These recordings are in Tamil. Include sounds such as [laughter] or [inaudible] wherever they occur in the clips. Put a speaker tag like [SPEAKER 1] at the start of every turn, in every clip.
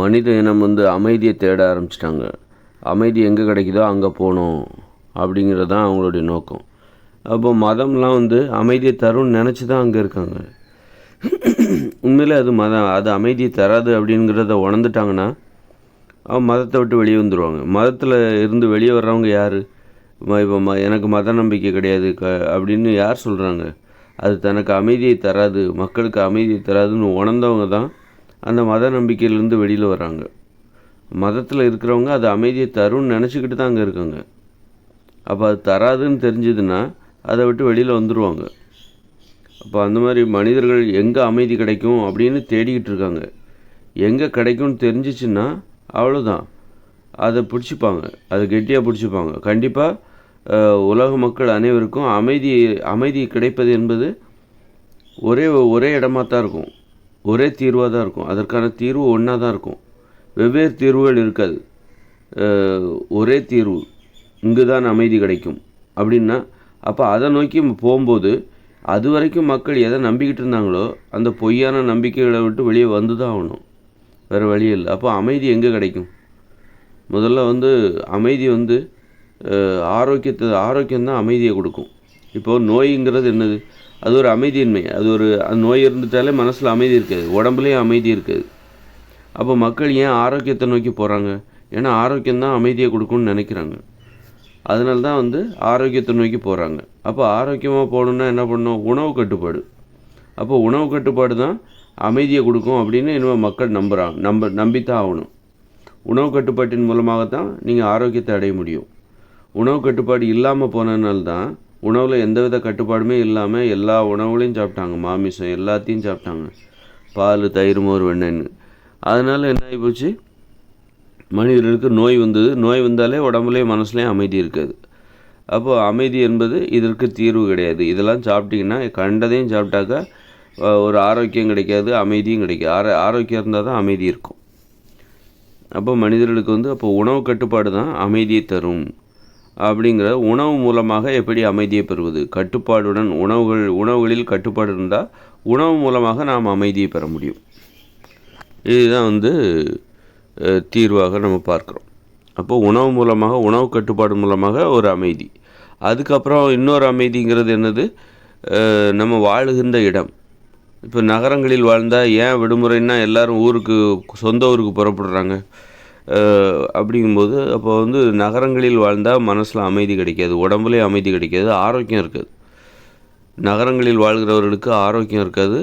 [SPEAKER 1] மனித இனம் வந்து அமைதியை தேட ஆரம்பிச்சிட்டாங்க. அமைதி எங்கே கிடைக்குதோ அங்கே போகணும் அப்படிங்கிறது தான் அவங்களுடைய நோக்கம். அப்போ மதம்லாம் வந்து அமைதியை தரும்னு நினச்சி தான் அங்கே இருக்காங்க. உண்மையில் அது மதம் அது அமைதியை தராது அப்படிங்கிறத உணர்ந்துட்டாங்கன்னா அவன் மதத்தை விட்டு வெளியே வந்துடுவாங்க மதத்தில் இருந்து வெளியே வர்றவங்க யார்? இப்போ ம எனக்கு மத நம்பிக்கை கிடையாது க அப்படின்னு யார் சொல்கிறாங்க அது தனக்கு அமைதியை தராது மக்களுக்கு அமைதியை தராதுன்னு உணர்ந்தவங்க தான் அந்த மத நம்பிக்கையிலேருந்து வெளியில் வராங்க மதத்தில் இருக்கிறவங்க அது அமைதியை தரும்னு நினச்சிக்கிட்டு தான் அங்கே இருக்காங்க. அப்போ அது தராதுன்னு தெரிஞ்சதுன்னா அதை விட்டு வெளியில் வந்துடுவாங்க அப்போ அந்த மாதிரி மனிதர்கள் எங்கே அமைதி கிடைக்கும் அப்படின்னு தேடிக்கிட்டு இருக்காங்க. எங்கே கிடைக்கும்னு தெரிஞ்சிச்சுன்னா அவ்வளோதான் அதை பிடிச்சிப்பாங்க. அதை கெட்டியாக பிடிச்சிப்பாங்க. கண்டிப்பாக உலக மக்கள் அனைவருக்கும் அமைதி அமைதி கிடைப்பது என்பது ஒரே ஒரே இடமா தான் இருக்கும். ஒரே தீர்வாக தான் இருக்கும். அதற்கான தீர்வு ஒன்றா தான் இருக்கும். வெவ்வேறு தீர்வுகள் இருக்காது. ஒரே தீர்வு. இங்கு தான் அமைதி கிடைக்கும். அப்படின்னா அப்போ அதை நோக்கி போகும்போது அது வரைக்கும் மக்கள் எதை நம்பிக்கிட்டு இருந்தாங்களோ அந்த பொய்யான நம்பிக்கைகளை விட்டு வெளியே வந்து தான் ஆகணும். வேறு வழி இல்லை. அப்போ அமைதி எங்கே கிடைக்கும்? முதல்ல வந்து அமைதி வந்து ஆரோக்கியத்தை ஆரோக்கியம்தான் அமைதியை கொடுக்கும். இப்போது நோய்ங்கிறது என்னது? அது ஒரு அமைதியின்மை. அது ஒரு அந்த நோய் இருந்துட்டாலே மனசில் அமைதி இருக்காது. உடம்புலேயும் அமைதி இருக்காது. அப்போ மக்கள் ஏன் ஆரோக்கியத்தை நோக்கி போகிறாங்க ஏன்னா ஆரோக்கியம்தான் அமைதியை கொடுக்கும்னு நினைக்கிறாங்க. அதனால தான் வந்து ஆரோக்கியத்தை நோக்கி போகிறாங்க அப்போ ஆரோக்கியமாக போகணுன்னா என்ன பண்ணணும்? உணவு கட்டுப்பாடு. அப்போ உணவு கட்டுப்பாடு தான் அமைதியை கொடுக்கும் அப்படின்னு இன்னும் மக்கள் நம்புகிறாங்க நம்ப நம்பித்தான் ஆகணும். உணவு கட்டுப்பாட்டின் மூலமாக தான் நீங்கள் ஆரோக்கியத்தை அடைய முடியும். உணவு கட்டுப்பாடு இல்லாமல் போனதுனால தான் உணவில் எந்தவித கட்டுப்பாடுமே இல்லாமல் எல்லா உணவுகளையும் சாப்பிட்டாங்க. மாமிசம் எல்லாத்தையும் சாப்பிட்டாங்க. பால் தயிர் மோர் வெண்ணெய்னு. அதனால் என்ன ஆகி போச்சு? மனிதர்களுக்கு நோய் வந்தது. நோய் வந்தாலே உடம்புலேயும் மனசுலேயும் அமைதி இருக்காது. அப்போது அமைதி என்பது இதற்கு தீர்வு கிடையாது. இதெல்லாம் சாப்பிட்டிங்கன்னா கண்டதையும் சாப்பிட்டாக்கா ஒரு ஆரோக்கியம் கிடைக்காது அமைதியும் கிடைக்காது. ஆரோ ஆரோக்கியம் இருந்தால் தான் அமைதி இருக்கும். அப்போ மனிதர்களுக்கு வந்து அப்போ உணவு கட்டுப்பாடு தான் அமைதியை தரும். அப்படிங்கிற உணவு மூலமாக எப்படி அமைதியை பெறுவது? கட்டுப்பாடுடன் உணவுகள் உணவுகளில் கட்டுப்பாடு இருந்தால் உணவு மூலமாக நாம் அமைதியை பெற முடியும். இதுதான் வந்து தீர்வாக நம்ம பார்க்குறோம். அப்போ உணவு மூலமாக உணவு கட்டுப்பாடு மூலமாக ஒரு அமைதி. அதுக்கப்புறம் இன்னொரு அமைதிங்கிறது என்னது? நம்ம வாழுகின்ற இடம். இப்போ நகரங்களில் வாழ்ந்தால் ஏன் விடுமுறைன்னா எல்லோரும் ஊருக்கு சொந்த ஊருக்கு புறப்படுறாங்க? அப்படிங்கும்போது அப்போ வந்து நகரங்களில் வாழ்ந்தால் மனசில் அமைதி கிடைக்காது உடம்புலேயும் அமைதி கிடைக்காது ஆரோக்கியம் இருக்காது. நகரங்களில் வாழ்கிறவர்களுக்கு ஆரோக்கியம் இருக்காது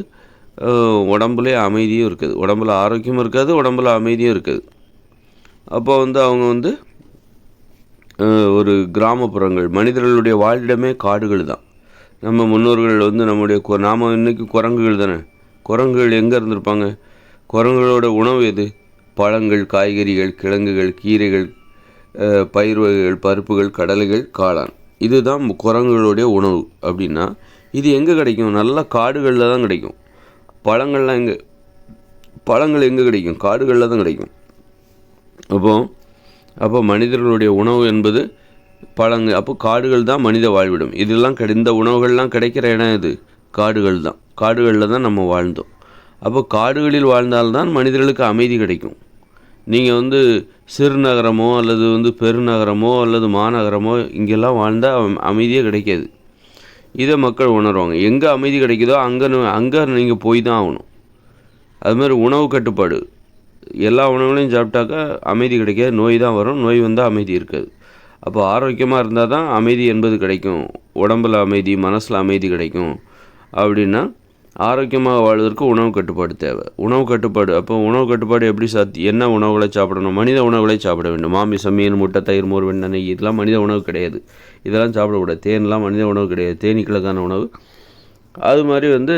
[SPEAKER 1] உடம்புலே அமைதியும் இருக்காது. உடம்புல ஆரோக்கியமும் இருக்காது உடம்புல அமைதியும் இருக்காது. அப்போ வந்து அவங்க வந்து ஒரு கிராமப்புறங்கள் மனிதர்களுடைய வாழிடமே காடுகள் தான். நம்ம முன்னோர்கள் வந்து நம்முடைய நாம் இன்றைக்கி குரங்குகள் தானே? குரங்குகள் எங்கே இருந்திருப்பாங்க? குரங்குகளோட உணவு எது? பழங்கள் காய்கறிகள் கிழங்குகள் கீரைகள் பயிர் வகைகள் பருப்புகள் கடலைகள் காளான். இதுதான் குரங்குகளுடைய உணவு அப்படின்னா இது எங்கே கிடைக்கும்? நல்லா காடுகளில் தான் கிடைக்கும். பழங்கள்லாம் எங்கே பழங்கள் எங்கே கிடைக்கும்? காடுகளில் தான் கிடைக்கும். அப்போ அப்போ மனிதர்களுடைய உணவு என்பது பழங்கள் அப்போ காடுகள் தான் மனித வாழ்விடும். இதெல்லாம் கிடை இந்த உணவுகள்லாம் கிடைக்கிற இடம் இது காடுகள் தான். காடுகளில் தான் நம்ம வாழ்ந்தோம். அப்போ காடுகளில் வாழ்ந்தால்தான் மனிதர்களுக்கு அமைதி கிடைக்கும். நீங்கள் வந்து சிறுநகரமோ அல்லது வந்து பெருநகரமோ அல்லது மாநகரமோ இங்கெல்லாம் வாழ்ந்தால் அமைதியே கிடைக்காது. இதை மக்கள் உணர்வாங்க. எங்கே அமைதி கிடைக்குதோ அங்கே அங்கே நீங்கள் போய் தான் ஆகணும். அதுமாதிரி உணவு கட்டுப்பாடு. எல்லா உணவுகளையும் சாப்பிட்டாக்கா அமைதி கிடைக்காது. நோய் தான் வரும். நோய் வந்தால் அமைதி இருக்காது. அப்போ ஆரோக்கியமாக இருந்தால் தான் அமைதி என்பது கிடைக்கும். உடம்பில் அமைதி மனசில் அமைதி கிடைக்கும். அப்படின்னா ஆரோக்கியமாக வாழ்வதற்கு உணவு கட்டுப்பாடு தேவை. உணவு கட்டுப்பாடு அப்போ உணவு கட்டுப்பாடு எப்படி சாத்தி என்ன உணவுகளை சாப்பிடணும்? மனித உணவுகளை சாப்பிட வேண்டும். மாமிசம் மீன் முட்டை தயிர் மோர் வெண்ணெய் இதெல்லாம் மனித உணவு கிடையாது. இதெல்லாம் சாப்பிடக்கூடாது. தேன்லாம் மனித உணவு கிடையாது. தேனீக்களுக்கான உணவு. அது மாதிரி வந்து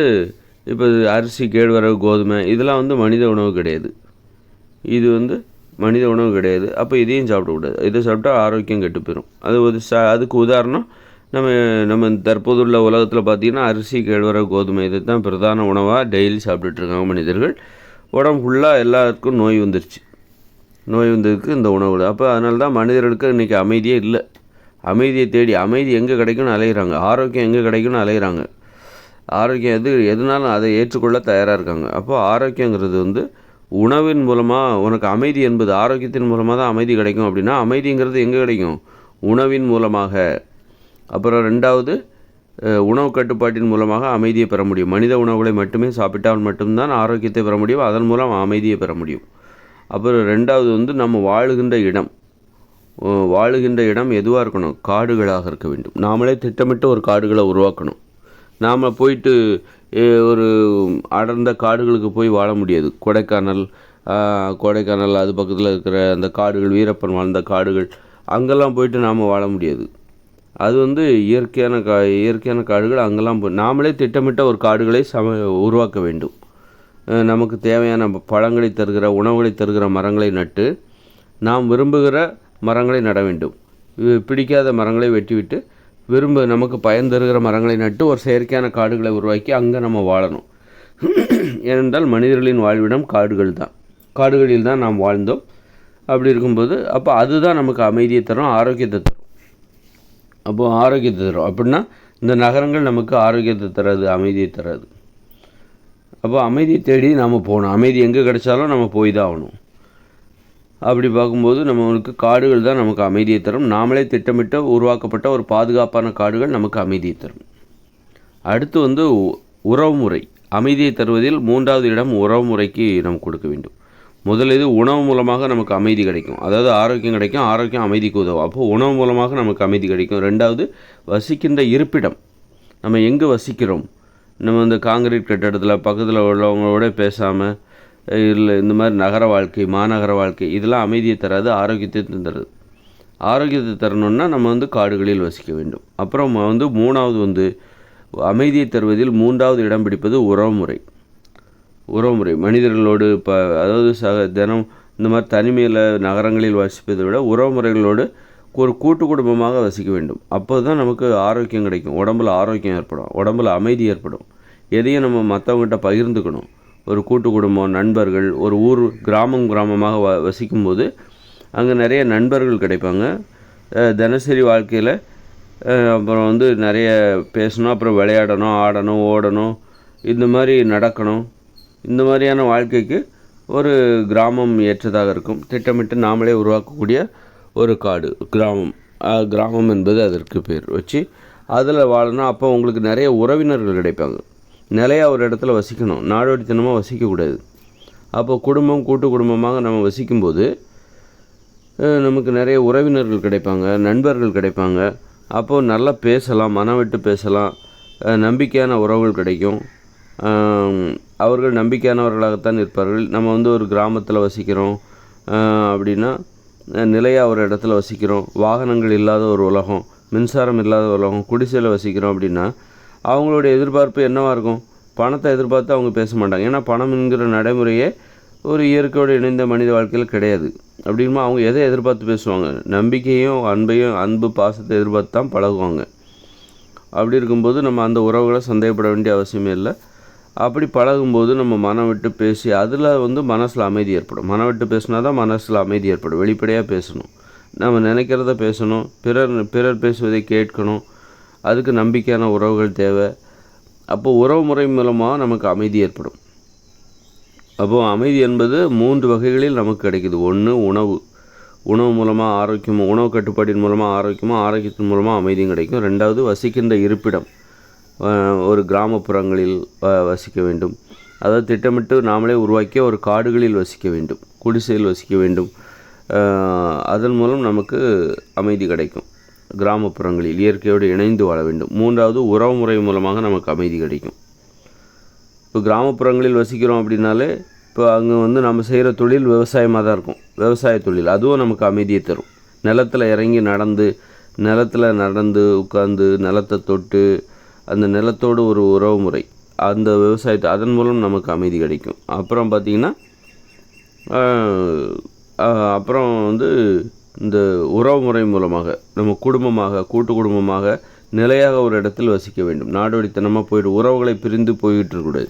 [SPEAKER 1] இப்போ அரிசி கேழ்வரகு கோதுமை இதெல்லாம் வந்து மனித உணவு கிடையாது. இது வந்து மனித உணவு கிடையாது. அப்போ இதையும் சாப்பிடக்கூடாது. இதை சாப்பிட்டா ஆரோக்கியம் கெட்டு போயிடும் அது ஒரு ச அதுக்கு உதாரணம் நம்ம நம்ம தற்போதுள்ள உலகத்தில் பார்த்திங்கன்னா அரிசி கேழ்வரகு கோதுமை இது தான் பிரதான உணவாக டெய்லி சாப்பிட்டுட்ருக்காங்க மனிதர்கள். உடம்பு ஃபுல்லாக எல்லாருக்கும் நோய் வந்துருச்சு. நோய் வந்ததுக்கு இந்த உணவு அப்போ அதனால தான் மனிதர்களுக்கு இன்றைக்கி அமைதியே இல்லை. அமைதியை தேடி அமைதி எங்கே கிடைக்கும்னு அலைகிறாங்க ஆரோக்கியம் எங்கே கிடைக்கும்னு அலைகிறாங்க ஆரோக்கியம் எது எதுனாலும் அதை ஏற்றுக்கொள்ள தயாராக இருக்காங்க. அப்போது ஆரோக்கியங்கிறது வந்து உணவின் மூலமாக உனக்கு அமைதி என்பது ஆரோக்கியத்தின் மூலமாக தான் அமைதி கிடைக்கும் அப்படின்னா அமைதிங்கிறது எங்கே கிடைக்கும்? உணவின் மூலமாக. அப்புறம் ரெண்டாவது உணவு கட்டுப்பாட்டின் மூலமாக அமைதியை பெற முடியும். மனித உணவுகளை மட்டுமே சாப்பிட்டால் மட்டும்தான் ஆரோக்கியத்தை பெற முடியும். அதன் மூலம் அமைதியை பெற முடியும். அப்புறம் ரெண்டாவது வந்து நம்ம வாழுகின்ற இடம். வாழுகின்ற இடம் எதுவாக இருக்கணும்? காடுகளாக இருக்க வேண்டும். நாமளே திட்டமிட்டு ஒரு காடுகளை உருவாக்கணும். நாம் போயிட்டு ஒரு அடர்ந்த காடுகளுக்கு போய் வாழ முடியாது. கொடைக்கானல் கொடைக்கானல் அது பக்கத்தில் இருக்கிற அந்த காடுகள் வீரப்பன் வாழ்ந்த காடுகள் அங்கெல்லாம் போயிட்டு நாம் வாழ முடியாது. அது வந்து இயற்கையான கா இயற்கையான காடுகள் அங்கெல்லாம் போய் நாமளே திட்டமிட்ட ஒரு காடுகளை சம உருவாக்க வேண்டும். நமக்கு தேவையான பழங்களை தருகிற உணவுகளை தருகிற மரங்களை நட்டு நாம் விரும்புகிற மரங்களை நட வேண்டும். பிடிக்காத மரங்களை வெட்டிவிட்டு விரும்ப நமக்கு பயன் தருகிற மரங்களை நட்டு ஒரு செயற்கையான காடுகளை உருவாக்கி அங்கே நம்ம வாழணும். ஏனென்றால் மனிதர்களின் வாழ்விடம் காடுகள் தான். காடுகளில் தான் நாம் வாழ்ந்தோம். அப்படி இருக்கும்போது அப்போ அதுதான் நமக்கு அமைதியை தரும் ஆரோக்கியத்தை தரும். அப்போ ஆரோக்கியத்தை தரும். அப்படின்னா இந்த நகரங்கள் நமக்கு ஆரோக்கியத்தை தராது அமைதியை தராது. அப்போ அமைதியை தேடி நாம் போகணும். அமைதி எங்கே கிடைச்சாலும் நம்ம போய் தான் ஆகணும். அப்படி பார்க்கும்போது நம்மளுக்கு காடுகள் தான் நமக்கு அமைதியை தரும். நாமளே திட்டமிட்ட உருவாக்கப்பட்ட ஒரு பாதுகாப்பான காடுகள் நமக்கு அமைதியை தரும். அடுத்து வந்து உறவுமுறை. அமைதியை தருவதில் மூன்றாவது இடம் உறவுமுறைக்கு நாம் கொடுக்க வேண்டும். முதல் இது உணவு மூலமாக நமக்கு அமைதி கிடைக்கும். அதாவது ஆரோக்கியம் கிடைக்கும் ஆரோக்கியம் அமைதிக்கு உதவும். அப்போ உணவு மூலமாக நமக்கு அமைதி கிடைக்கும். ரெண்டாவது வசிக்கின்ற இருப்பிடம். நம்ம எங்கே வசிக்கிறோம்? நம்ம இந்த காங்கிரீட் கட்டடத்தில் பக்கத்தில் உள்ளவங்களோட பேசாமல் இல்லை இந்த மாதிரி நகர வாழ்க்கை மாநகர வாழ்க்கை இதெல்லாம் அமைதியை தராது ஆரோக்கியத்தை தருது. ஆரோக்கியத்தை தரணும்னா நம்ம வந்து காடுகளில் வசிக்க வேண்டும். அப்புறம் வந்து மூணாவது வந்து அமைதியை தருவதில் மூன்றாவது இடம் பிடிப்பது உறவுமுறை. உறவுமுறை மனிதர்களோடு இப்போ அதாவது சக தினம் இந்த மாதிரி தனிமையில் நகரங்களில் வசிப்பதை விட உறவுமுறைகளோடு ஒரு கூட்டு குடும்பமாக வசிக்க வேண்டும். அப்போ தான் நமக்கு ஆரோக்கியம் கிடைக்கும். உடம்புல ஆரோக்கியம் ஏற்படும். உடம்புல அமைதி ஏற்படும். எதையும் நம்ம மற்றவங்ககிட்ட பகிர்ந்துக்கணும். ஒரு கூட்டு குடும்பம் நண்பர்கள் ஒரு ஊர் கிராமம் கிராமமாக வ வசிக்கும்போது அங்கே நிறைய நண்பர்கள் கிடைப்பாங்க. தினசரி வாழ்க்கையில் அப்புறம் வந்து நிறைய பேசணும் அப்புறம் விளையாடணும் ஆடணும் ஓடணும் இந்த மாதிரி நடக்கணும். இந்த மாதிரியான வாழ்க்கைக்கு ஒரு கிராமம் ஏற்றதாக இருக்கும். திட்டமிட்டு நாமளே உருவாக்கக்கூடிய ஒரு காடு கிராமம். கிராமம் என்பது அதற்கு பேர் வச்சு அதில் வாழணும் அப்போ உங்களுக்கு நிறைய உறவினர்கள் கிடைப்பாங்க. நிலையாக ஒரு இடத்துல வசிக்கணும். நாடோடித்தனமாக வசிக்கக்கூடாது. அப்போ குடும்பம் கூட்டு குடும்பமாக நம்ம வசிக்கும்போது நமக்கு நிறைய உறவினர்கள் கிடைப்பாங்க நண்பர்கள் கிடைப்பாங்க. அப்போது நல்லா பேசலாம் மனம் விட்டு பேசலாம். நம்பிக்கையான உறவுகள் கிடைக்கும். அவர்கள் நம்பிக்கையானவர்களாகத்தான் இருப்பார்கள். நம்ம வந்து ஒரு கிராமத்தில் வசிக்கிறோம். அப்படின்னா நிலையாக ஒரு இடத்துல வசிக்கிறோம். வாகனங்கள் இல்லாத ஒரு உலகம் மின்சாரம் இல்லாத உலகம் குடிசையில் வசிக்கிறோம் அப்படின்னா அவங்களுடைய எதிர்பார்ப்பு என்னவாக இருக்கும்? பணத்தை எதிர்பார்த்து அவங்க பேச மாட்டாங்க. ஏன்னா பணம் என்கிற நடைமுறையே ஒரு இயற்கையோடு இணைந்த மனித வாழ்க்கையில் கிடையாது. அப்படின்னா அவங்க எதை எதிர்பார்த்து பேசுவாங்க? நம்பிக்கையும் அன்பையும் அன்பு பாசத்தை எதிர்பார்த்து தான் பழகுவாங்க. அப்படி இருக்கும்போது நம்ம அந்த உறவுகளை சந்தேகப்பட வேண்டிய அவசியமே இல்லை. அப்படி பழகும்போது நம்ம மனம் விட்டு பேசி அதில் வந்து மனசில் அமைதி ஏற்படும். மனம் விட்டு பேசினா தான் மனசில் அமைதி ஏற்படும். வெளிப்படையாக பேசணும். நம்ம நினைக்கிறத பேசணும். பிறர் பிறர் பேசுவதை கேட்கணும். அதுக்கு நம்பிக்கையான உறவுகள் தேவை. அப்போது உறவு முறை மூலமாக நமக்கு அமைதி ஏற்படும். அப்போது அமைதி என்பது மூன்று வகைகளில் நமக்கு கிடைக்குது. ஒன்று உணவு. உணவு மூலமாக ஆரோக்கியமும் உணவு கட்டுப்பாட்டின் மூலமாக ஆரோக்கியமாக ஆரோக்கியத்தின் மூலமாக அமைதியும் கிடைக்கும். ரெண்டாவது வசிக்கின்ற இருப்பிடம். ஒரு கிராமப்புறங்களில் வ- வசிக்க வேண்டும். அதாவது திட்டமிட்டு நாமளே உருவாக்கிய ஒரு காடுகளில் வசிக்க வேண்டும். குடிசையில் வசிக்க வேண்டும். அதன் மூலம் நமக்கு அமைதி கிடைக்கும். கிராமப்புறங்களில் இயற்கையோடு இணைந்து வாழ வேண்டும். மூன்றாவது உறவுமுறை மூலமாக நமக்கு அமைதி கிடைக்கும். இப்போ கிராமப்புறங்களில் வசிக்கிறோம் அப்படின்னாலே இப்போ அங்கே வந்து நம்ம செய்கிற தொழில் விவசாயமாக தான் இருக்கும். விவசாய தொழில். அதுவும் நமக்கு அமைதியை தரும். நிலத்தில் இறங்கி நடந்து நிலத்தில் நடந்து உட்காந்து நிலத்தை தொட்டு அந்த நிலத்தோடு ஒரு உறவு முறை அந்த விவசாயத்தை அதன் மூலம் நமக்கு அமைதி கிடைக்கும். அப்புறம் பார்த்திங்கன்னா அப்புறம் வந்து இந்த உறவு முறை மூலமாக நம்ம குடும்பமாக கூட்டு குடும்பமாக நிலையாக ஒரு இடத்தில் வசிக்க வேண்டும். நாடோடித்தனமாக போயிட்டு உறவுகளை பிரிந்து போய்கிட்டு இருக்கக்கூடாது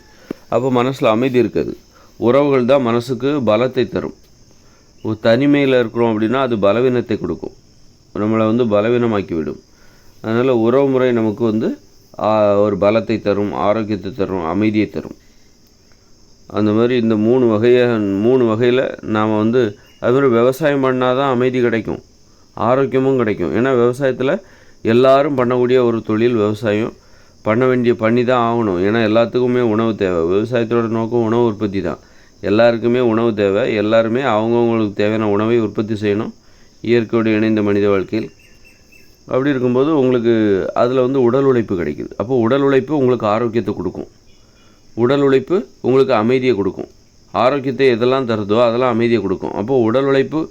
[SPEAKER 1] அப்போ மனசில் அமைதி இருக்காது. உறவுகள் தான் மனசுக்கு பலத்தை தரும். தனிமையில் இருக்கிறோம் அப்படின்னா அது பலவீனத்தை கொடுக்கும். நம்மளை வந்து பலவீனமாக்கி விடும் அதனால் உறவு முறை நமக்கு வந்து ஒரு பலத்தை தரும் ஆரோக்கியத்தை தரும் அமைதியை தரும். அந்த மாதிரி இந்த மூணு வகையாக மூணு வகையில் நாம் வந்து அது மாதிரி விவசாயம் பண்ணால் தான் அமைதி கிடைக்கும் ஆரோக்கியமும் கிடைக்கும். ஏன்னா விவசாயத்தில் எல்லாரும் பண்ணக்கூடிய ஒரு தொழில் விவசாயம். பண்ண வேண்டிய பண்ணி தான் ஆகணும். ஏன்னா எல்லாத்துக்குமே உணவு தேவை. விவசாயத்தோட நோக்கம் உணவு உற்பத்தி தான். எல்லாருக்குமே உணவு தேவை. எல்லாருமே அவங்கவுங்களுக்கு தேவையான உணவை உற்பத்தி செய்யணும். இயற்கையோடு இணைந்த மனித வாழ்க்கையில். அப்படி இருக்கும்போது உங்களுக்கு அதில் வந்து உடல் உழைப்பு கிடைக்குது. அப்போ உடல் உழைப்பு உங்களுக்கு ஆரோக்கியத்தை கொடுக்கும். உடல் உழைப்பு உங்களுக்கு அமைதியை கொடுக்கும். ஆரோக்கியத்தை எதெல்லாம் தருதோ அதெல்லாம் அமைதியை கொடுக்கும். அப்போ உடல் உழைப்பு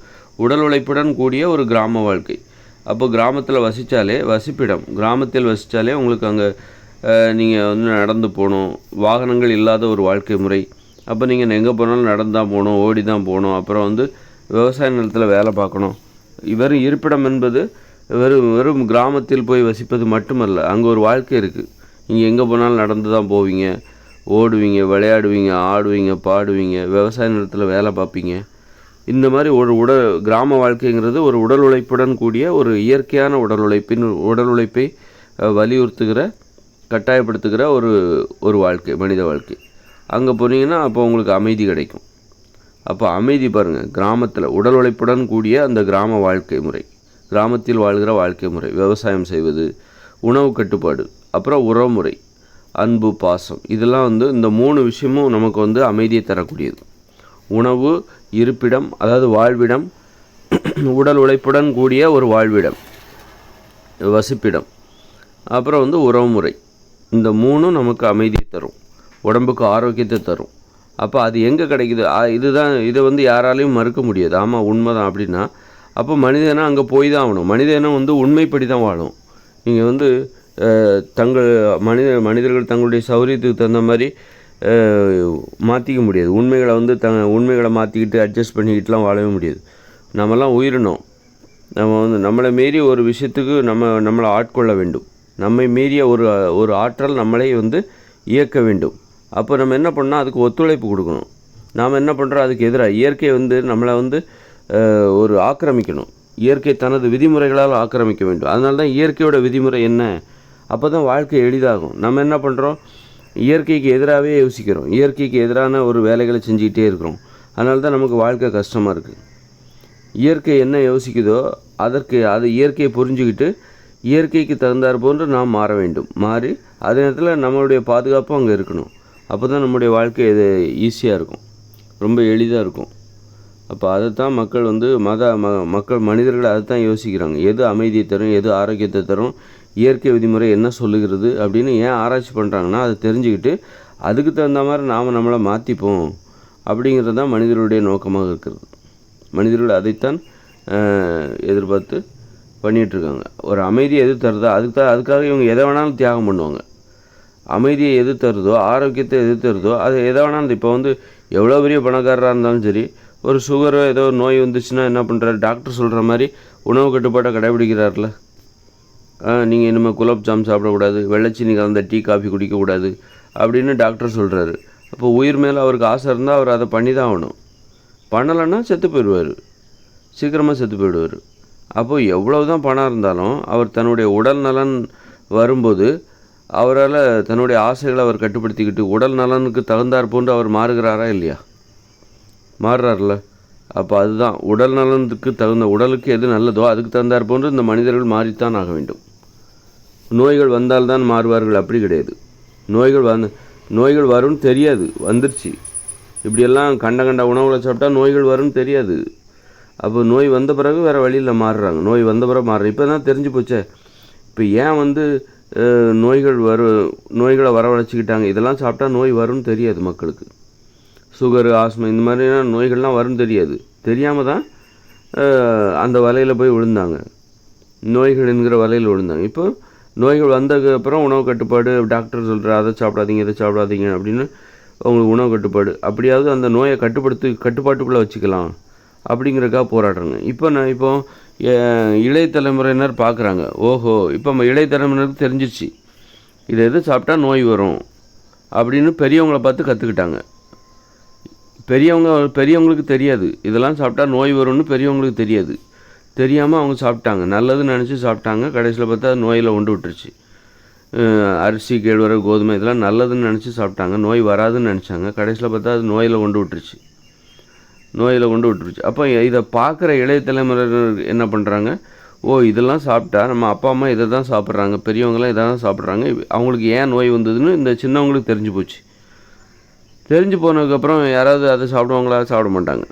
[SPEAKER 1] உடல் உழைப்புடன் கூடிய ஒரு கிராம வாழ்க்கை. அப்போ கிராமத்தில் வசித்தாலே வசிப்பிடம். கிராமத்தில் வசித்தாலே உங்களுக்கு அங்கே நீங்கள் வந்து நடந்து போகணும். வாகனங்கள் இல்லாத ஒரு வாழ்க்கை முறை. அப்போ நீங்கள் எங்கே போனாலும் நடந்து தான் போகணும் ஓடி தான் போகணும். அப்புறம் வந்து விவசாய நிலத்தில் வேலை பார்க்கணும். வெறும் இருப்பிடம் என்பது வெறும் வெறும் கிராமத்தில் போய் வசிப்பது மட்டுமல்ல அங்கே ஒரு வாழ்க்கை இருக்குது நீங்கள் எங்கே போனாலும் நடந்து தான் போவீங்க. ஓடுவீங்க விளையாடுவீங்க ஆடுவீங்க பாடுவீங்க விவசாய நிலத்தில் வேலை பார்ப்பீங்க. இந்த மாதிரி ஒரு உடல் கிராம வாழ்க்கைங்கிறது ஒரு உடல் உழைப்புடன் கூடிய ஒரு இயற்கையான உடல் உழைப்பின் உடல் உழைப்பை வலியுறுத்துகிற கட்டாயப்படுத்துகிற ஒரு ஒரு வாழ்க்கை மனித வாழ்க்கை. அங்கே போனீங்கன்னா அப்போ உங்களுக்கு அமைதி கிடைக்கும். அப்போ அமைதி பாருங்கள் கிராமத்தில் உடல் உழைப்புடன் கூடிய அந்த கிராம வாழ்க்கை முறை. கிராமத்தில் வாழ்கிற வாழ்க்கை முறை விவசாயம் செய்வது உணவு கட்டுப்பாடு அப்புறம் உறவுமுறை அன்பு பாசம் இதெல்லாம் வந்து இந்த மூணு விஷயமும் நமக்கு வந்து அமைதியை தரக்கூடியது. உணவு இருப்பிடம் அதாவது வாழ்விடம் [clears throat] உடல் உழைப்புடன் கூடிய ஒரு வாழ்விடம் வசிப்பிடம். அப்புறம் வந்து உறவுமுறை. இந்த மூணும் நமக்கு அமைதியை தரும் உடம்புக்கு ஆரோக்கியத்தை தரும். அப்போ அது எங்கே கிடைக்குது? இதுதான் இதை வந்து யாராலையும் மறுக்க முடியாது. ஆமாம் உண்மைதான் அப்படின்னா அப்போ மனிதனாக அங்கே போய் தான் ஆகணும் மனிதனும் வந்து உண்மைப்படி தான் வாழும். நீங்கள் வந்து தங்கள் மனித மனிதர்கள் தங்களுடைய சௌரியத்துக்கு தகுந்த மாதிரி மாற்றிக்க முடியாது. உண்மைகளை வந்து த உண்மைகளை மாற்றிக்கிட்டு அட்ஜஸ்ட் பண்ணிக்கிட்டுலாம் வாழவே முடியாது. நம்மலாம் உயிரினோம். நம்ம வந்து நம்மளை மீறி ஒரு விஷயத்துக்கு நம்ம நம்மளை ஆட்கொள்ள வேண்டும். நம்மை மீறிய ஒரு ஒரு ஆற்றல் நம்மளை வந்து இயக்க வேண்டும். அப்போ நம்ம என்ன பண்ணால் அதுக்கு ஒத்துழைப்பு கொடுக்கணும். நாம் என்ன பண்ணுறோம் அதுக்கு எதிராக இயற்கை வந்து நம்மளை வந்து ஒரு ஆக்கிரமிக்கணும். இயற்கை தனது விதிமுறைகளால் ஆக்கிரமிக்க வேண்டும். அதனால தான் இயற்கையோட விதிமுறை என்ன? அப்போ தான் வாழ்க்கை எளிதாகும். நம்ம என்ன பண்ணுறோம் இயற்கைக்கு எதிராகவே யோசிக்கிறோம். இயற்கைக்கு எதிரான ஒரு வேலைகளை செஞ்சுக்கிட்டே இருக்கிறோம். அதனால தான் நமக்கு வாழ்க்கை கஷ்டமாக இருக்குது இயற்கை என்ன யோசிக்குதோ அதற்கு அது இயற்கையை புரிஞ்சுக்கிட்டு இயற்கைக்கு தகுந்தார் போன்று நாம் மாற வேண்டும். மாறி அதே நேரத்தில் நம்மளுடைய பாதுகாப்பும் அங்கே இருக்கணும். அப்போ தான் நம்முடைய வாழ்க்கை இது ஈஸியாக இருக்கும். ரொம்ப எளிதாக இருக்கும். அப்போ அதைத்தான் மக்கள் வந்து மத ம மக்கள் மனிதர்கள் அதை தான் யோசிக்கிறாங்க. எது அமைதியை தரும் எது ஆரோக்கியத்தை தரும் இயற்கை விதிமுறை என்ன சொல்லுகிறது அப்படின்னு ஏன் ஆராய்ச்சி பண்ணுறாங்கன்னா அதை தெரிஞ்சுக்கிட்டு அதுக்கு தகுந்த மாதிரி நாம் நம்மளை மாற்றிப்போம் அப்படிங்கிறது தான் மனிதர்களுடைய நோக்கமாக இருக்கிறது. மனிதர்கள் அதைத்தான் எதிர்பார்த்து பண்ணிகிட்ருக்காங்க ஒரு அமைதியை எது தருதோ அதுக்கு தான் அதுக்காக இவங்க எதை வேணாலும் தியாகம் பண்ணுவாங்க. அமைதியை எது தருதோ ஆரோக்கியத்தை எது தருதோ அது எதை வேணாலும் இப்போ வந்து எவ்வளோ பெரிய பணக்காரராக இருந்தாலும் சரி ஒரு சுகரோ ஏதோ நோய் வந்துச்சுன்னா என்ன பண்ணுறாரு டாக்டர் சொல்கிற மாதிரி உணவு கட்டுப்பாட்டை கடைபிடிக்கிறார்ல. நீங்கள் இனிமேல் குலாப் ஜாம் சாப்பிடக்கூடாது வெள்ளைச்சீனி கலந்த டீ காஃபி குடிக்கக்கூடாது அப்படின்னு டாக்டர் சொல்கிறாரு அப்போ உயிர் மேலே அவருக்கு ஆசை இருந்தால் அவர் அதை பண்ணி தான் ஆகணும். பண்ணலைன்னா செத்து போயிடுவார். சீக்கிரமாக செத்து போயிடுவார். அப்போது எவ்வளவு தான் பணம் இருந்தாலும் அவர் தன்னுடைய உடல் நலன் வரும்போது அவரால் தன்னுடைய ஆசைகளை அவர் கட்டுப்படுத்திக்கிட்டு உடல் நலனுக்கு தகுந்தாற் போன்று அவர் மாறுகிறாரா இல்லையா? மாறுறாருல அப்போ அதுதான் உடல் நலனுக்கு தகுந்த உடலுக்கு எது நல்லதோ அதுக்கு தகுந்தாற் போன்று இந்த மனிதர்கள் மாறித்தான் ஆக வேண்டும். நோய்கள் வந்தால்தான் மாறுவார்கள் அப்படி கிடையாது. நோய்கள் வந்து நோய்கள் வரும்னு தெரியாது வந்துருச்சு. இப்படியெல்லாம் கண்ட கண்ட உணவுகளை சாப்பிட்டா நோய்கள் வரும்னு தெரியாது. அப்போ நோய் வந்த பிறகு வேறு வழியில் மாறுறாங்க. நோய் வந்த பிறகு மாறுறாங்க. இப்போ தான் தெரிஞ்சு போச்சே. இப்போ ஏன் வந்து நோய்கள் வரு நோய்களை வரவழைச்சிக்கிட்டாங்க? இதெல்லாம் சாப்பிட்டா நோய் வரும்னு தெரியாது மக்களுக்கு. சுகரு ஆஸ்மா இந்த மாதிரியான நோய்கள்லாம் வரும் தெரியாது. தெரியாமல் தான் அந்த வலையில் போய் விழுந்தாங்க. நோய்கள் என்கிற வலையில் விழுந்தாங்க. இப்போ நோய்கள் வந்ததுக்கு அப்புறம் உணவு கட்டுப்பாடு டாக்டர் சொல்கிற அதை சாப்பிடாதீங்க இதை சாப்பிடாதீங்க அப்படின்னு அவங்களுக்கு உணவு கட்டுப்பாடு. அப்படியாவது அந்த நோயை கட்டுப்படுத்தி கட்டுப்பாட்டுக்குள்ளே வச்சுக்கலாம். அப்படிங்கிறக்காக போராடுறாங்க. இப்போ நான் இப்போ இளைய தலைமுறையினர் பார்க்குறாங்க ஓஹோ இப்போ நம்ம இளைய தலைமுறையினருக்கு தெரிஞ்சிச்சு இதை எது சாப்பிட்டா நோய் வரும் அப்படின்னு பெரியவங்களை பார்த்து கற்றுக்கிட்டாங்க பெரியவங்க பெரியவங்களுக்கு தெரியாது. இதெல்லாம் சாப்பிட்டா நோய் வரும்னு பெரியவங்களுக்கு தெரியாது. தெரியாமல் அவங்க சாப்பிட்டாங்க. நல்லதுன்னு நினச்சி சாப்பிட்டாங்க. கடைசியில் பார்த்தா அது நோயில் கொண்டு விட்டுருச்சு. அரிசி கேழ்வரகு கோதுமை இதெல்லாம் நல்லதுன்னு நினச்சி சாப்பிட்டாங்க. நோய் வராதுன்னு நினச்சாங்க. கடைசியில் பார்த்தா அது நோயில் கொண்டு விட்டுருச்சு. நோயில் கொண்டு விட்டுருச்சு. அப்போ இதை பார்க்குற இளைய தலைமுறையினர் என்ன பண்ணுறாங்க ஓ இதெல்லாம் சாப்பிட்டா நம்ம அப்பா அம்மா இதை தான் சாப்பிட்றாங்க. பெரியவங்களாம் இதை தான் சாப்பிட்றாங்க. அவங்களுக்கு ஏன் நோய் வந்ததுன்னு இந்த சின்னவங்களுக்கு தெரிஞ்சு போச்சு. தெரிஞ்சு போனதுக்கப்புறம் யாராவது அதை சாப்பிடுவாங்களா? சாப்பிட மாட்டாங்க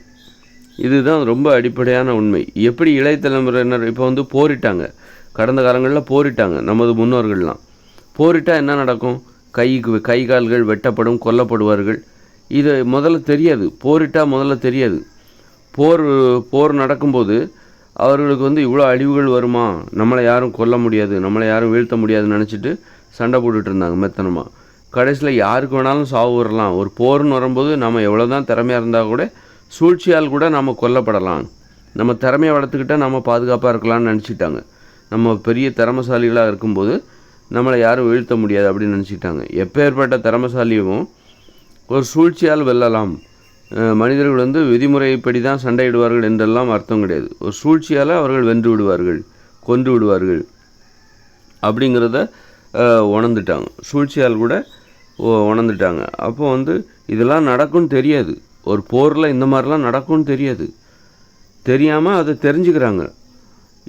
[SPEAKER 1] இதுதான் ரொம்ப அடிப்படையான உண்மை. எப்படி இளைய தலைமுறையினர் இப்போ வந்து போரிட்டாங்க. கடந்த காலங்களில் போரிட்டாங்க நமது முன்னோர்கள்லாம். போரிட்டால் என்ன நடக்கும்? கைக்கு கை கால்கள் வெட்டப்படும் கொல்லப்படுவார்கள். இது முதல்ல தெரியாது. போரிட்டால் முதல்ல தெரியாது. போர் போர் நடக்கும்போது அவர்களுக்கு வந்து இவ்வளோ அழிவுகள் வருமா? நம்மளை யாரும் கொல்ல முடியாது நம்மளை யாரும் வீழ்த்த முடியாதுன்னு நினச்சிட்டு சண்டை போட்டுட்டு இருந்தாங்க மெத்தனமாக கடைசியில் யாருக்கு வேணாலும் சாவு வரலாம். ஒரு போர்னு வரும்போது நம்ம எவ்வளோ தான் திறமையாக இருந்தால் கூட சூழ்ச்சியால் கூட நம்ம கொல்லப்படலாம். நம்ம திறமையை வளர்த்துக்கிட்டால் நம்ம பாதுகாப்பாக இருக்கலாம்னு நினச்சிட்டாங்க. நம்ம பெரிய திறமசாலிகளாக இருக்கும்போது நம்மளை யாரும் வீழ்த்த முடியாது அப்படின்னு நினச்சிட்டாங்க. எப்பேற்பட்ட திறமசாலியும் ஒரு சூழ்ச்சியால் வெல்லலாம். மனிதர்கள் வந்து விதிமுறைப்படி தான் சண்டையிடுவார்கள் என்றெல்லாம் அர்த்தம் கிடையாது. ஒரு சூழ்ச்சியால் அவர்கள் வென்று விடுவார்கள் கொன்று விடுவார்கள் அப்படிங்கிறத உணர்ந்துட்டாங்க. சூழ்ச்சியால் கூட உணர்ந்துட்டாங்க. அப்போ வந்து இதெல்லாம் நடக்கும்னு தெரியாது. ஒரு போரில் இந்த மாதிரிலாம் நடக்கும்னு தெரியாது. தெரியாமல் அதை தெரிஞ்சுக்கிறாங்க.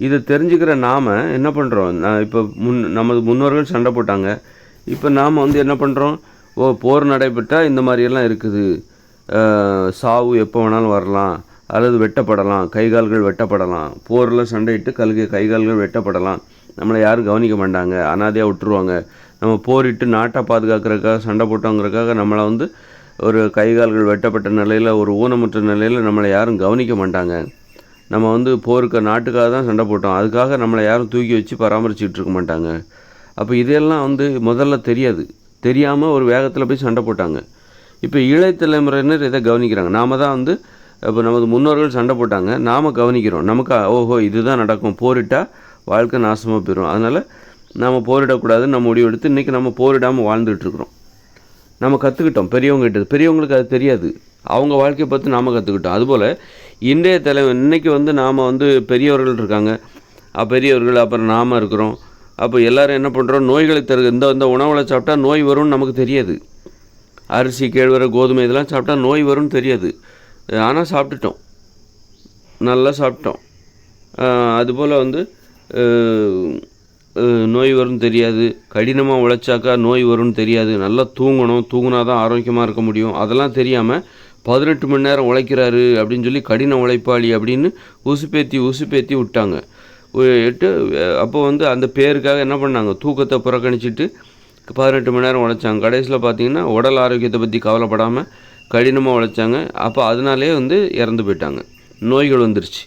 [SPEAKER 1] இதை தெரிஞ்சுக்கிற நாம் என்ன பண்ணுறோம் நான் இப்போ முன் நமது முன்னோர்கள் சண்டை போட்டாங்க. இப்போ நாம் வந்து என்ன பண்ணுறோம் ஓ போர் நடைபெற்றால் இந்த மாதிரியெல்லாம் இருக்குது. சாவு எப்போ வேணாலும் வரலாம். அல்லது வெட்டப்படலாம். கைகால்கள் வெட்டப்படலாம். போரில் சண்டையிட்டு கல்கை கைகால்கள் வெட்டப்படலாம். நம்மளை யாரும் கவனிக்க மாட்டாங்க. அனாதையாக விட்டுருவாங்க. நம்ம போரிட்டு நாட்டை பாதுகாக்கிறதுக்காக சண்டை போட்டோங்கிறதுக்காக நம்மளை வந்து ஒரு கைகால்கள் வெட்டப்பட்ட நிலையில் ஒரு ஊனமுற்ற நிலையில் நம்மளை யாரும் கவனிக்க மாட்டாங்க. நம்ம வந்து போருக்கு நாட்டுக்காக தான் சண்டை போட்டோம். அதுக்காக நம்மளை யாரும் தூக்கி வச்சு பராமரிச்சுட்டு இருக்க மாட்டாங்க. அப்போ இதெல்லாம் வந்து முதல்ல தெரியாது. தெரியாமல் ஒரு வேகத்தில் போய் சண்டை போட்டாங்க. இப்போ இளைய தலைமுறையினர் இதை கவனிக்கிறாங்க. நாம தான் வந்து இப்போ நமது முன்னோர்கள் சண்டை போட்டாங்க. நாம் கவனிக்கிறோம். நமக்கு ஓஹோ இதுதான் நடக்கும். போரிட்டால் வாழ்க்கை நாசமாக போயிடும் அதனால் நாம் போரிடக்கூடாதுன்னு நம்ம முடிவெடுத்து இன்றைக்கி நம்ம போரிடாமல் வாழ்ந்துகிட்ருக்குறோம் இருக்கிறோம் நம்ம கற்றுக்கிட்டோம் பெரியவங்ககிட்ட பெரியவங்களுக்கு அது தெரியாது. அவங்க வாழ்க்கையை பார்த்து நாம் கற்றுக்கிட்டோம் அதுபோல் இன்றைய தலை இன்றைக்கி வந்து நாம் வந்து பெரியவர்கள் இருக்காங்க. பெரியவர்கள் அப்புறம் நாம் இருக்கிறோம். அப்போ எல்லோரும் என்ன பண்ணுறோம் நோய்களை தரு இந்த இந்த உணவுகளை சாப்பிட்டா நோய் வரும்னு நமக்கு தெரியாது. அரிசி கேழ்வரகு கோதுமை இதெல்லாம் சாப்பிட்டா நோய் வரும்னு தெரியாது. ஆனால் சாப்பிட்டுட்டோம். நல்லா சாப்பிட்டோம். அதுபோல் வந்து நோய் வரும்னு தெரியாது. கடினமாக உழைச்சாக்கா நோய் வரும்னு தெரியாது. நல்லா தூங்கணும். தூங்கினா தான் ஆரோக்கியமாக இருக்க முடியும். அதெல்லாம் தெரியாமல் பதினெட்டு மணி நேரம் உழைக்கிறாரு அப்படின்னு சொல்லி கடின உழைப்பாளி அப்படின்னு உசுப்பேத்தி உசுப்பேத்தி விட்டாங்க. எட்டு அப்போ வந்து அந்த பேருக்காக என்ன பண்ணாங்க? தூக்கத்தை புறக்கணிச்சிட்டு பதினெட்டு மணி நேரம் உழைச்சாங்க. கடைசியில் பார்த்தீங்கன்னா உடல் ஆரோக்கியத்தை பற்றி கவலைப்படாமல் கடினமாக உழைச்சாங்க. அப்போ அதனாலே வந்து இறந்து போயிட்டாங்க. நோய்கள் வந்துருச்சு.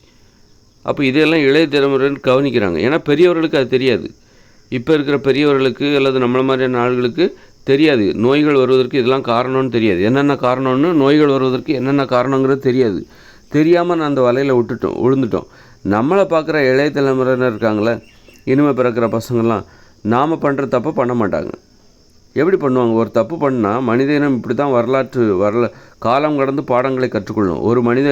[SPEAKER 1] அப்போ இதையெல்லாம் இளைய தலைமுறைன்னு கவனிக்கிறாங்க. ஏன்னா பெரியவர்களுக்கு அது தெரியாது. இப்போ இருக்கிற பெரியவர்களுக்கு அல்லது நம்மள மாதிரியான ஆள்களுக்கு தெரியாது. நோய்கள் வருவதற்கு இதெல்லாம் காரணம்னு தெரியாது. என்னென்ன காரணம்னு நோய்கள் வருவதற்கு என்னென்ன காரணங்கிறது தெரியாது. தெரியாமல் நான் அந்த வலையில் விட்டுட்டோம் விழுந்துட்டோம். நம்மளை பார்க்குற இளைய தலைமுறையினர் இருக்காங்களே இனிமேல் பிறக்கிற பசங்கள்லாம் நாம் பண்ணுற தப்பை பண்ண மாட்டாங்க. எப்படி பண்ணுவாங்க? ஒரு தப்பு பண்ணால் மனித இனம் இப்படி தான் வரலாற்று வரல காலம் கடந்து பாடங்களை கற்றுக்கொள்ளும். ஒரு மனித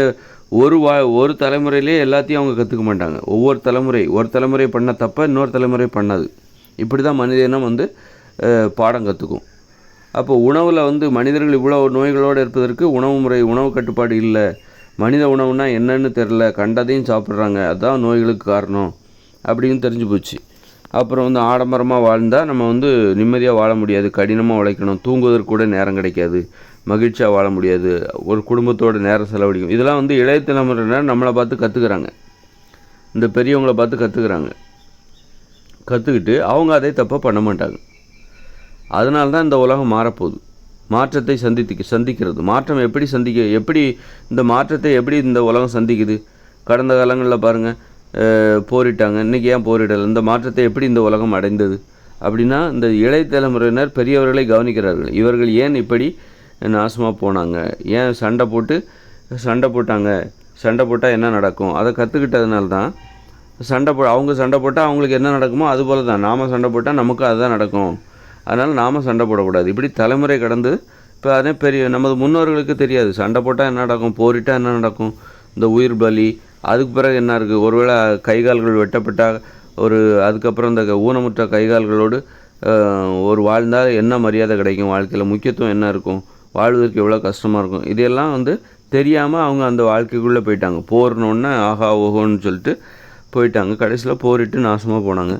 [SPEAKER 1] ஒரு வா ஒரு தலைமுறையிலே எல்லாத்தையும் அவங்க கற்றுக்க மாட்டாங்க. ஒவ்வொரு தலைமுறை ஒரு தலைமுறை பண்ண தப்ப இன்னொரு தலைமுறை பண்ணாது. இப்படி தான் மனித இனம் வந்து பாடம் கற்றுக்கும் அப்போ உணவில் வந்து மனிதர்கள் இவ்வளோ நோய்களோடு இருப்பதற்கு உணவு முறை உணவு கட்டுப்பாடு இல்லை. மனித உணவுனா என்னன்னு தெரில கண்டதையும் சாப்பிட்றாங்க. அதுதான் நோய்களுக்கு காரணம். அப்படின்னு தெரிஞ்சு போச்சு. அப்புறம் வந்து ஆடம்பரமாக வாழ்ந்தால் நம்ம வந்து நிம்மதியாக வாழ முடியாது. கடினமாக உழைக்கணும். தூங்குவதற்கு கூட நேரம் கிடைக்காது. மகிழ்ச்சியாக வாழ முடியாது. ஒரு குடும்பத்தோட நேரம் செலவழிக்கும். இதெல்லாம் வந்து இளைய தலைமுறையினர் நம்மளை பார்த்து கற்றுக்குறாங்க இந்த பெரியவங்களை பார்த்து கற்றுக்குறாங்க கற்றுக்கிட்டு அவங்க அதே தப்பாக பண்ண மாட்டாங்க. அதனால தான் இந்த உலகம் மாறப்போகுது. மாற்றத்தை சந்தித்து சந்திக்கிறது. மாற்றம் எப்படி சந்திக்க எப்படி இந்த மாற்றத்தை எப்படி இந்த உலகம் சந்திக்குது? கடந்த காலங்களில் பாருங்கள் போரிட்டாங்க. இன்றைக்கி ஏன் போரிடலை? இந்த மாற்றத்தை எப்படி இந்த உலகம் அடைந்தது? அப்படின்னா இந்த இளைய தலைமுறையினர் பெரியவர்களை கவனிக்கிறார்கள். இவர்கள் ஏன் இப்படி நாசமாக போனாங்க. ஏன் சண்டை போட்டு சண்டை போட்டாங்க? சண்டை போட்டால் என்ன நடக்கும்? அதை கற்றுக்கிட்டதுனால தான் சண்டை போ அவங்க சண்டை போட்டால் அவங்களுக்கு என்ன நடக்குமோ அது போல தான் நாம் சண்டை போட்டால் நமக்கு அதுதான் நடக்கும். அதனால் நாம் சண்டை போடக்கூடாது. இப்படி தலைமுறை கடந்து இப்போ அதே பெரிய நமது முன்னோர்களுக்கு தெரியாது. சண்டை போட்டால் என்ன நடக்கும்? போரிட்டால் என்ன நடக்கும்? இந்த உயிர் பலி அதுக்கு பிறகு என்ன இருக்குது ஒருவேளை கைகால்கள் வெட்டப்பட்டால் ஒரு அதுக்கப்புறம் இந்த ஊனமுற்ற கைகால்களோடு ஒரு வாழ்ந்தால் என்ன மரியாதை கிடைக்கும்? வாழ்க்கையில் முக்கியத்துவம் என்ன இருக்கும்? வாழ்வதற்கு எவ்வளோ கஷ்டமாக இருக்கும். இதெல்லாம் வந்து தெரியாமல் அவங்க அந்த வாழ்க்கைக்குள்ளே போயிட்டாங்க. போர்னோடனே ஆஹா ஓஹோன்னு சொல்லிட்டு போயிட்டாங்க. கடைசியில் போரிட்டு நாசமாக போனாங்க.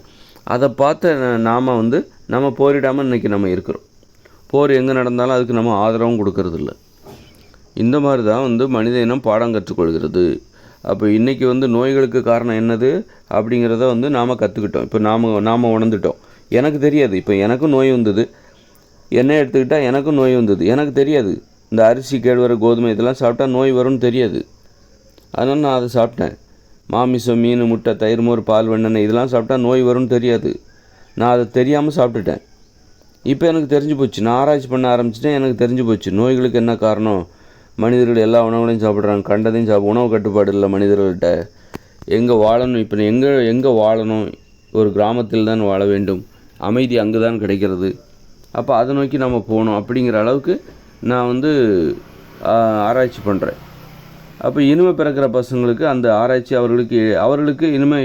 [SPEAKER 1] அதை பார்த்த நாம் வந்து நம்ம போரிடாமல் இன்றைக்கி நம்ம இருக்கிறோம். போர் எங்கே நடந்தாலும் அதுக்கு நம்ம ஆதரவும் கொடுக்கறதில்ல. இந்த மாதிரி தான் வந்து மனித இனம் பாடம் கற்றுக்கொள்கிறது. அப்போ இன்றைக்கி வந்து நோய்களுக்கு காரணம் என்னது? அப்படிங்கிறத வந்து நாம் கற்றுக்கிட்டோம் இப்போ நாம் நாம் உணர்ந்துட்டோம். எனக்கு தெரியாது. இப்போ எனக்கும் நோய் வந்தது. என்ன எடுத்துக்கிட்டால் எனக்கும் நோய் வந்தது. எனக்கு தெரியாது. இந்த அரிசி கேழ்வரை கோதுமை இதெல்லாம் சாப்பிட்டா நோய் வரும்னு தெரியாது. அதனால் நான் அதை சாப்பிட்டேன். மாமிசம் மீன் முட்டை தயிர் மோர் பால் வெண்ணெய் இதெல்லாம் சாப்பிட்டா நோய் வரும்னு தெரியாது. நான் அதை தெரியாமல் சாப்பிட்டுட்டேன். இப்போ எனக்கு தெரிஞ்சு போச்சு. நான் ஆராய்ச்சி பண்ண ஆரம்பிச்சிட்டேன். எனக்கு தெரிஞ்சு போச்சு. நோய்களுக்கு என்ன காரணம்? மனிதர்கள் எல்லா உணவுகளையும் சாப்பிட்றாங்க. கண்டதையும் சாப்பிட உணவு கட்டுப்பாடு இல்லை மனிதர்கள்ட்ட. எங்கே வாழணும்? இப்போ எங்கே எங்கே வாழணும்? ஒரு கிராமத்தில் தான் வாழ வேண்டும். அமைதி அங்கு தான் கிடைக்கிறது. அப்போ அதை நோக்கி நம்ம போகணும் அப்படிங்கிற அளவுக்கு நான் வந்து ஆராய்ச்சி பண்ணுறேன் அப்போ இனிமேல் பிறக்கிற பசங்களுக்கு அந்த ஆராய்ச்சி அவர்களுக்கு அவர்களுக்கு இனிமே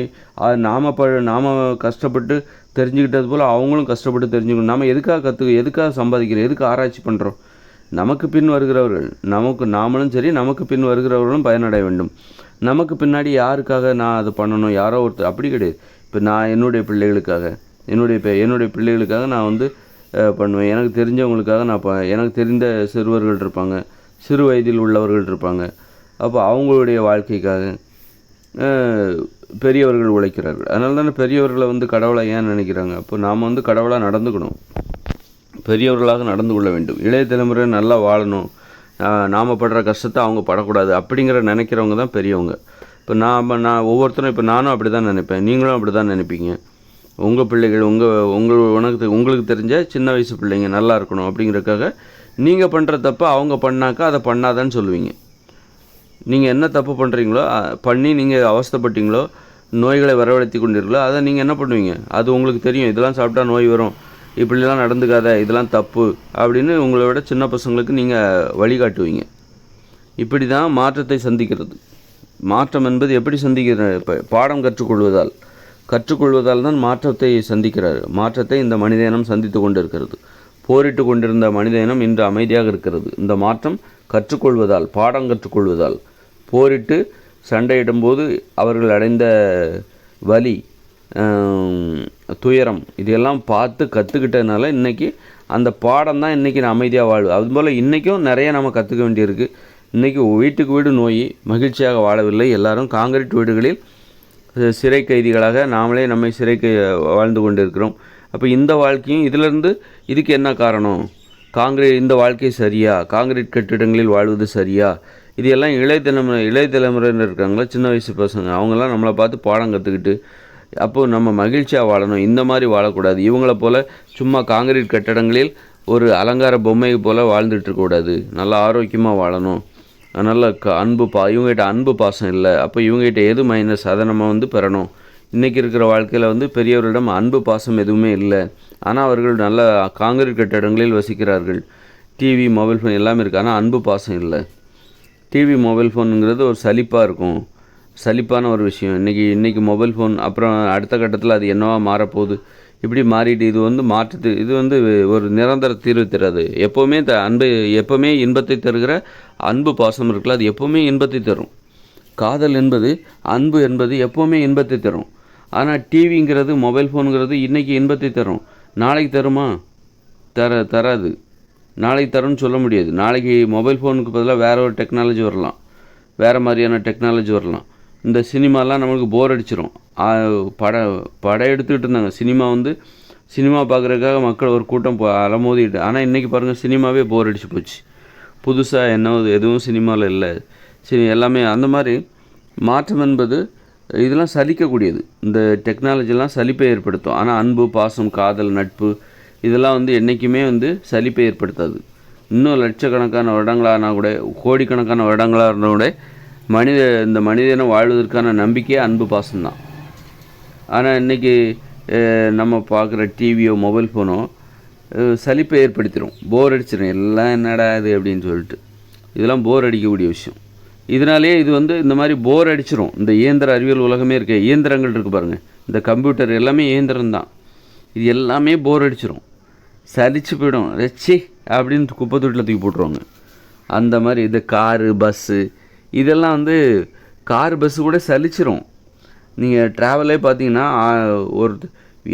[SPEAKER 1] நாம ப நாம கஷ்டப்பட்டு தெரிஞ்சுக்கிட்டது போல் அவங்களும் கஷ்டப்பட்டு தெரிஞ்சுக்கணும். நாம் எதுக்காக கற்று எதுக்காக சம்பாதிக்கிறோம் எதுக்கு ஆராய்ச்சி பண்ணுறோம் நமக்கு பின் வருகிறவர்கள் நமக்கு நாமளும் சரி நமக்கு பின் வருகிறவர்களும் பயனடைய வேண்டும். நமக்கு பின்னாடி யாருக்காக நான் அதை பண்ணணும்? யாரோ ஒருத்தர் அப்படி கிடையாது. இப்போ நான் என்னுடைய பிள்ளைகளுக்காக என்னுடைய என்னுடைய பிள்ளைகளுக்காக நான் வந்து பண்ணுவேன். எனக்கு தெரிஞ்சவங்களுக்காக நான் ப எனக்கு தெரிந்த சிறுவர்கள் இருப்பாங்க. சிறு வயதில் உள்ளவர்கள் இருப்பாங்க. அப்போ அவங்களுடைய வாழ்க்கைக்காக பெரியவர்கள் உழைக்கிறார்கள். அதனால தானே பெரியவர்களை வந்து கடவுளை ஏன் நினைக்கிறாங்க. அப்போ நாம் வந்து கடவுளாக நடந்துக்கணும். பெரியவர்களாக நடந்து கொள்ள வேண்டும். இளைய தலைமுறை நல்லா வாழணும். நாம் நாம படுற கஷ்டத்தை அவங்க படக்கூடாது அப்படிங்கிற நினைக்கிறவங்க தான் பெரியவங்க. இப்போ நாம் நான் ஒவ்வொருத்தரும் இப்போ நானும் அப்படி தான் நினைப்பேன். நீங்களும் அப்படி தான் நினைப்பீங்க. உங்கள் பிள்ளைகள் உங்கள் உங்கள் உனக்கு உங்களுக்கு தெரிஞ்ச சின்ன வயசு பிள்ளைங்க நல்லா இருக்கணும் அப்படிங்கிறதுக்காக நீங்கள் பண்ணுற தப்பை அவங்க பண்ணாக்கா அதை பண்ணாதான்னு சொல்லுவீங்க. நீங்கள் என்ன தப்பு பண்ணுறீங்களோ பண்ணி நீங்கள் அவஸ்தப்பட்டீங்களோ நோய்களை வரவழைத்து கொண்டீர்களோ அதை நீங்கள் என்ன பண்ணுவீங்க? அது உங்களுக்கு தெரியும். இதெல்லாம் சாப்பிட்டா நோய் வரும். இப்படிலாம் நடந்துக்காத இதெல்லாம் தப்பு அப்படின்னு உங்களை விட சின்ன பசங்களுக்கு நீங்கள் வழிகாட்டுவீங்க. இப்படி தான் மாற்றத்தை சந்திக்கிறது. மாற்றம் என்பது எப்படி சந்திக்கிற இப்போ பாடம் கற்றுக்கொள்வதால். கற்றுக்கொள்வதால் தான் மாற்றத்தை சந்திக்கிறார். மாற்றத்தை இந்த மனித இனம் சந்தித்து கொண்டிருக்கிறது. போரிட்டு கொண்டிருந்த மனித இனம் இன்று அமைதியாக இருக்கிறது. இந்த மாற்றம் கற்றுக்கொள்வதால் பாடம் கற்றுக்கொள்வதால் போரிட்டு சண்டையிடும்போது அவர்கள் அடைந்த வலி துயரம் இதெல்லாம் பார்த்து கற்றுக்கிட்டதுனால இன்றைக்கி அந்த பாடம் தான் இன்றைக்கி நான் அமைதியாக வாழ்வு. அதுபோல் இன்றைக்கும் நிறைய நம்ம கற்றுக்க வேண்டியிருக்கு. இன்றைக்கி வீட்டுக்கு வீடு நோய் மகிழ்ச்சியாக வாழவில்லை. எல்லாரும் காங்கிரீட் வீடுகளில் சிறை கைதிகளாக நாமளே நம்மை சிறை கை வாழ்ந்து கொண்டிருக்கிறோம். அப்போ இந்த வாழ்க்கையும் இதிலிருந்து இதுக்கு என்ன காரணம்? காங்கிரீட் இந்த வாழ்க்கை சரியா? காங்கிரீட் கட்டிடங்களில் வாழ்வது சரியா? இது எல்லாம் இளைய தலைமுறை இளைய தலைமுறையினர் இருக்காங்களா? சின்ன வயசு பசங்க அவங்கெல்லாம் நம்மளை பார்த்து பாடம் கற்றுக்கிட்டு அப்போது நம்ம மகிழ்ச்சியாக வாழணும். இந்த மாதிரி வாழக்கூடாது. இவங்கள போல் சும்மா காங்கிரீட் கட்டடங்களில் ஒரு அலங்கார பொம்மை போல் வாழ்ந்துட்டுருக்கக்கூடாது நல்லா ஆரோக்கியமாக வாழணும். நல்ல க அன்பு பா இவங்ககிட்ட அன்பு பாசம் இல்லை. அப்போ இவங்ககிட்ட எது மைனஸ் அதை நம்ம வந்து பெறணும். இன்றைக்கி இருக்கிற வாழ்க்கையில் வந்து பெரியவரிடம் அன்பு பாசம் எதுவுமே இல்லை. ஆனால் அவர்கள் நல்ல காங்கிரீட் கட்டிடங்களில் வசிக்கிறார்கள். டிவி மொபைல் ஃபோன் எல்லாமே இருக்குது ஆனால் அன்பு பாசம் இல்லை. டிவி மொபைல் ஃபோனுங்கிறது ஒரு சலிப்பாக இருக்கும். சலிப்பான ஒரு விஷயம். இன்றைக்கி இன்றைக்கி மொபைல் ஃபோன் அப்புறம் அடுத்த கட்டத்தில் அது என்னவா மாறப்போகுது? இப்படி மாறிட்டு இது வந்து மாற்றுத்து இது வந்து ஒரு நிரந்தர தீர்வு தராது. எப்போவுமே த அன்பு எப்போவுமே இன்பத்தை தருகிற அன்பு பாசம் இருக்குல்ல அது எப்போவுமே இன்பத்தை தரும். காதல் என்பது அன்பு என்பது எப்போவுமே இன்பத்தை தரும். ஆனால் டிவிங்கிறது மொபைல் ஃபோனுங்கிறது இன்றைக்கி இன்பத்தை தரும். நாளைக்கு தருமா? தர தராது. நாளைக்கு தரும்னு சொல்ல முடியாது. நாளைக்கு மொபைல் ஃபோனுக்கு பதிலாக வேறு ஒரு டெக்னாலஜி வரலாம். வேறு மாதிரியான டெக்னாலஜி வரலாம். இந்த சினிமாலாம் நம்மளுக்கு போர் அடிச்சிடும் படம் பட படம் எடுத்துக்கிட்டு இருந்தாங்க. சினிமா வந்து சினிமா பார்க்குறதுக்காக மக்கள் ஒரு கூட்டம் போ- அலமோதிட்டு ஆனால் இன்றைக்கி பாருங்கள் சினிமாவே போர் அடிச்சு போச்சு. புதுசாக என்ன எதுவும் சினிமாவில் இல்லை. சரி எல்லாமே அந்த மாதிரி மாற்றம் என்பது இதெல்லாம் சலிக்கக்கூடியது. இந்த டெக்னாலஜிலாம் சலிப்பை ஏற்படுத்தும். ஆனால் அன்பு பாசம் காதல் நட்பு இதெல்லாம் வந்து என்றைக்குமே வந்து சலிப்பை ஏற்படுத்தாது. இன்னும் லட்சக்கணக்கான வருடங்களானா கூட கோடிக்கணக்கான வருடங்களாக இருந்தால் கூட மனித இந்த மனிதனை வாழ்வதற்கான நம்பிக்கையே அன்பு பாசம்தான். ஆனால் இன்றைக்கி நம்ம பார்க்குற டிவியோ மொபைல் ஃபோனோ சலிப்பை ஏற்படுத்திடும் போர் அடிச்சிடும் எல்லாம் என்னடா இது அப்படின்னு சொல்லிட்டு. இதெல்லாம் போர் அடிக்கக்கூடிய விஷயம். இதனாலேயே இது வந்து இந்த மாதிரி போர் அடிச்சிரும். இந்த இயந்திர அறிவியல் உலகமே இருக்க இயந்திரங்கள் இருக்குது பாருங்கள் இந்த கம்ப்யூட்டர் எல்லாமே இயந்திரம் தான். இது எல்லாமே போர் அடிச்சிடும் சலிச்சு போயிடும். ரெச்சி அப்படின்னு குப்பை தொட்டில் தூக்கி போட்டுருவாங்க. அந்த மாதிரி இது காரு பஸ்ஸு இதெல்லாம் வந்து கார் பஸ்ஸு கூட சலிச்சிரும். நீங்கள் ட்ராவலே பார்த்தீங்கன்னா ஒரு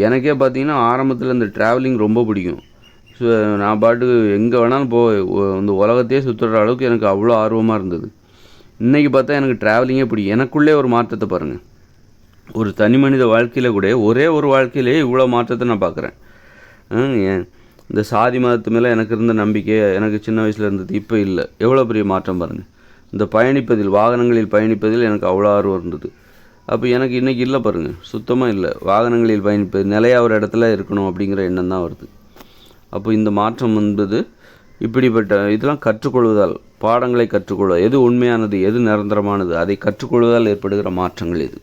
[SPEAKER 1] எனக்கே பார்த்தீங்கன்னா ஆரம்பத்தில் இந்த ட்ராவலிங் ரொம்ப பிடிக்கும். ஸோ நான் பாட்டுக்கு எங்கே வேணாலும் போ இந்த உலகத்தையே சுற்றுற அளவுக்கு எனக்கு அவ்வளோ ஆர்வமாக இருந்தது. இன்றைக்கி பார்த்தா எனக்கு ட்ராவலிங்கே பிடிக்கும். எனக்குள்ளே ஒரு மாற்றத்தை பாருங்கள் ஒரு தனி மனித வாழ்க்கையில் கூட ஒரே ஒரு வாழ்க்கையிலேயே இவ்வளோ மாற்றத்தை நான் பார்க்குறேன் ஏன்? இந்த சாதி மதத்து மேலே எனக்கு இருந்த நம்பிக்கை எனக்கு சின்ன வயசில் இருந்தது இப்போ இல்லை. எவ்வளோ பெரிய மாற்றம் பாருங்கள் இந்த பயணிப்பதில் வாகனங்களில் பயணிப்பதில் எனக்கு அவ்வளோ ஆர்வம் இருந்தது. அப்போ எனக்கு இன்றைக்கி இல்லை பாருங்கள் சுத்தமாக இல்லை. வாகனங்களில் பயணிப்பது நிலையா ஒரு இடத்துல இருக்கணும் அப்படிங்கிற எண்ணம் தான் வருது. அப்போ இந்த மாற்றம் என்பது இப்படிப்பட்ட இதெல்லாம் கற்றுக்கொள்வதால் பாடங்களை கற்றுக்கொள்வது எது உண்மையானது எது நிரந்தரமானது அதை கற்றுக்கொள்வதால் ஏற்படுகிற மாற்றங்கள் இது.